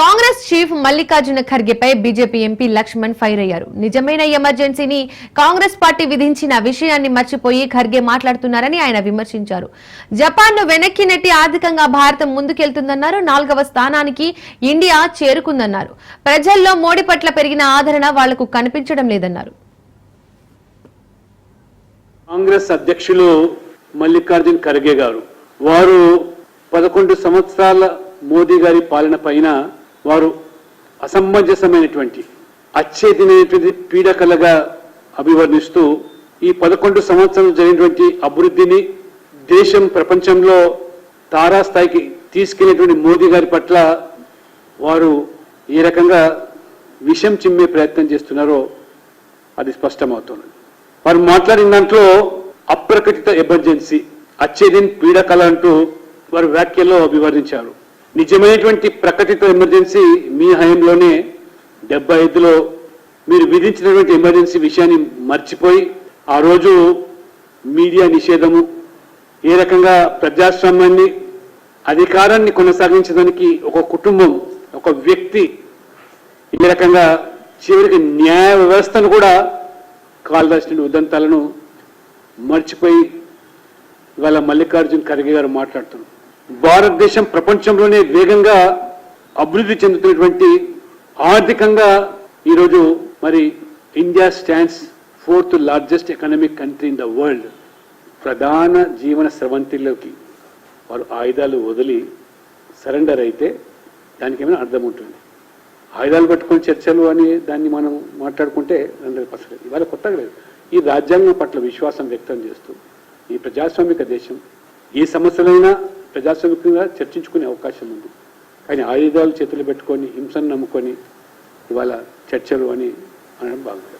Congress chief Mallikarjuna ఖర్గేపై BJP MP Laxman fire అయ్యారు. నిజమైన ఎమర్జెన్సీని కాంగ్రెస్ పార్టీ విధించిన విషయాన్ని మర్చిపోయి ఖర్గే మాట్లాడుతున్నారని ఆయన విమర్శించారు. జపాన్ను వెనక్కి నెట్టి ఆర్థికంగా భారతం ముందుకెళ్తుందన్నారు. నాలుగవ స్థానానికి ఇండియా చేరుకుందన్నారు. ప్రజల్లో మోడీ పట్ల పెరిగిన ఆదరణ వాళ్ళకు కనిపించడం లేదన్నారు. కాంగ్రెస్ అధ్యక్షులు మల్లికార్జున్ ఖర్గే గారు వారు పదకొండు సంవత్సరాల మోదీ గారి పాలన పైన వారు అసమంజసమైనటువంటి అచ్చేదినైనటువంటి పీడకలగా అభివర్ణిస్తూ ఈ పదకొండు సంవత్సరాలు జరిగినటువంటి అభివృద్ధిని దేశం ప్రపంచంలో తారాస్థాయికి తీసుకెళ్ళేటువంటి మోదీ గారి పట్ల వారు ఏ రకంగా విషం చిమ్మే ప్రయత్నం చేస్తున్నారో అది స్పష్టమవుతుంది వారు మాట్లాడిన దాంట్లో అప్రకటిత ఎమర్జెన్సీ అచ్చేదిన్ పీడకల అంటూ వారు వ్యాఖ్యలో అభివర్ణించారు. నిజమైనటువంటి ప్రకటిత ఎమర్జెన్సీ మీ హయంలోనే డెబ్బై ఐదులో మీరు విధించినటువంటి ఎమర్జెన్సీ విషయాన్ని మర్చిపోయి ఆ రోజు మీడియా నిషేధము ఏ రకంగా ప్రజాస్వామ్యాన్ని అధికారాన్ని కొనసాగించడానికి ఒక కుటుంబం ఒక వ్యక్తి ఈ రకంగా చివరికి న్యాయ వ్యవస్థను కూడా కాల్దాసిన ఉదంతాలను మర్చిపోయి ఇవాళ మల్లికార్జున్ ఖర్గే గారు మాట్లాడుతున్నారు. భారతదేశం ప్రపంచంలోనే వేగంగా అభివృద్ధి చెందుతున్నటువంటి ఆర్థికంగా ఈరోజు మరి India stands fourth largest economic country in the world. ప్రధాన జీవన స్రవంతిలోకి వారు ఆయుధాలు వదిలి సరెండర్ అయితే దానికి ఏమైనా అర్థం ఉంటుంది. ఆయుధాలు పట్టుకుని చర్చలు అని దాన్ని మనం మాట్లాడుకుంటే రెండు పర్సెంట్ ఇవాళ కొత్తగా లేదు. ఈ రాజ్యాంగం పట్ల విశ్వాసం వ్యక్తం చేస్తూ ఈ ప్రజాస్వామిక దేశం ఏ సమస్యలైనా ప్రజాస్వామికంగా చర్చించుకునే అవకాశం ఉంది. కానీ ఆయుధాలు చేతులు పెట్టుకొని హింసను నమ్ముకొని ఇవాళ చర్చలు అని అనడం బాగుంది.